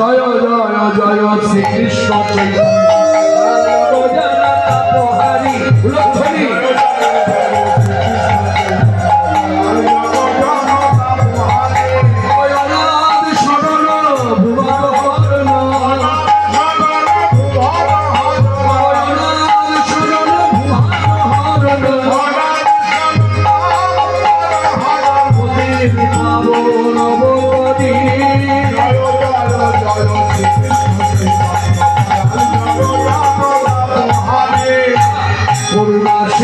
জয় জয় জয় শ্রীকৃষ্ণ চৈতন্য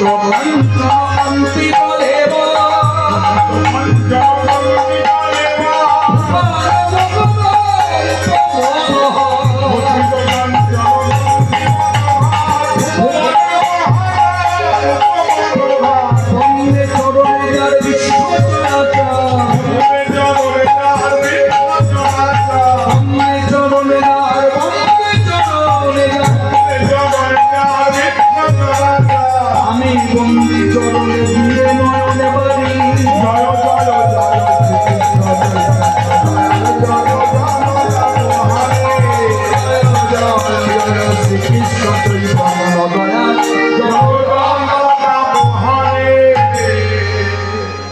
দিবে করিবে প্রচার the kids got the